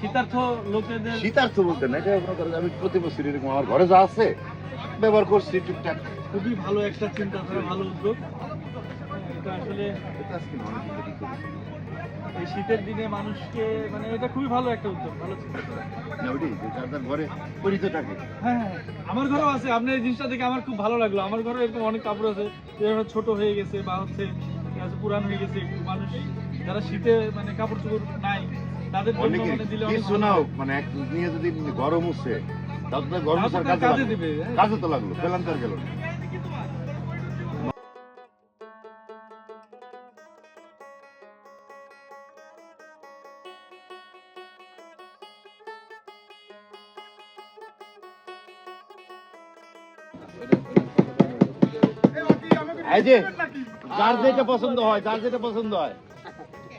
শীতার্থ লোকেদের শীতার্থ বলতে না এটা মনে করেন আমি প্রতি বছর এরকম আমার ঘরে যা আছে ব্যবহার করছি টুকটাক। খুবই ভালো একটা চিন্তাধারা ভালো উদ্যোগ। এটা আসলে। এই শীতের দিনে মানুষকে মানে এটা খুবই ভালো একটা উদ্যোগ ভালো চিন্তাধারা। ঘরে পরিচিত থাকে হ্যাঁ হ্যাঁ, আমার ঘরেও আছে আপনি এই জিনিসটা দেখে আমার খুব ভালো লাগল। আমার ঘরে এরকম অনেক কাপড় আছে যেগুলো ছোট হয়ে গেছে বা হচ্ছে পুরান হয়ে গেছে মানুষ যারা শীতে মানে কাপড় চোপড় নাই তাদের অনেকে মানে দিলে কিছু ভালো না। হোক, মানে এক নিয়ে যদি গরম উঠছে তাও তো গরম উঠার কাজে দিবে, হ্যাঁ। কাজে তো লাগল পেলাম তার গেল এই যে যার যেটা পছন্দ হয় যার যেটা পছন্দ হয়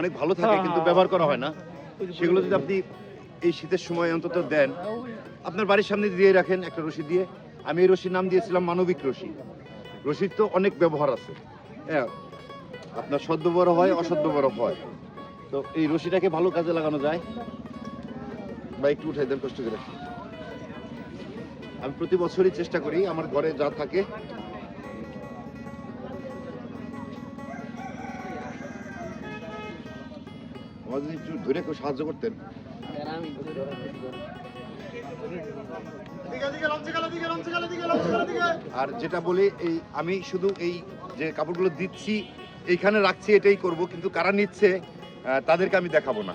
অনেক ভালো থাকে কিন্তু ব্যবহার করা হয় না। সেগুলো যদি আপনি এই শীতের সময় অন্তত দেন আপনার বাড়ির সামনে দিয়ে রাখেন একটা রশি দিয়ে। আমি এই রশির নাম দিয়েছিলাম মানবিক রশি। রশির তো অনেক ব্যবহার আছে। হ্যাঁ আপনার সদ্য বড় হয় অসদ্য বড় হয়। তো এই রশিটাকে ভালো কাজে লাগানো যায়। বা একটু উঠাই দেন কষ্ট করে। আমি প্রতি বছরই চেষ্টা করি আমার ঘরে যা থাকে আমার যদি একটু ধরে কেউ সাহায্য করতেন। আর যেটা বলি এই আমি শুধু এই যে কাপড়গুলো দিচ্ছি এইখানে রাখছি এটাই করব কিন্তু কারা নিচ্ছে তাদেরকে আমি দেখাবো না।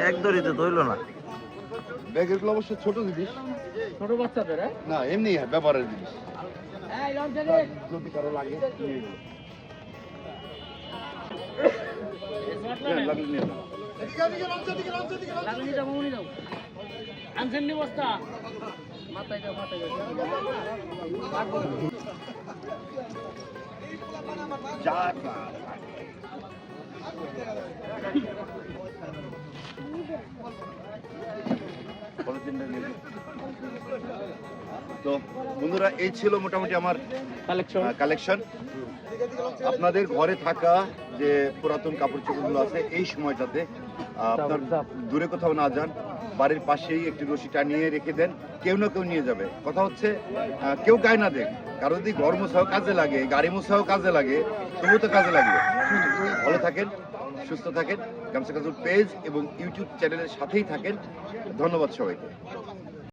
এক দড়িতে ধরল না ব্যাগেরগুলো অবশ্য ছোট জিনিস ছোট বাচ্চাদের হ্যাঁ? না এমনি জিনিস যদি কারও লাগে। হ্যাঁ, লাগলে নিয়ে নাও। বস্তা যা পলিথিনটা নিয়ে নিও। তো বন্ধুরা এই ছিল মোটামুটি আমার কালেকশন কালেকশন আপনাদের ঘরে থাকা যে পুরাতন কাপড় চোপড়গুলো আছে এই সময়টাতে আপনার দূরে কোথাও না যান বাড়ির পাশেই একটি রশি টানিয়ে রেখে দেন কেউ না কেউ নিয়ে যাবে। কথা হচ্ছে কেউ গায়ে না দেখ কারও যদি ঘর মোছাও কাজে লাগে গাড়ি মোছাও কাজে লাগে তবুও তো কাজে লাগবে। ভালো থাকেন সুস্থ থাকেন। গামসা পেজ এবং ইউটিউব চ্যানেলের সাথেই থাকেন। ধন্যবাদ সবাইকে।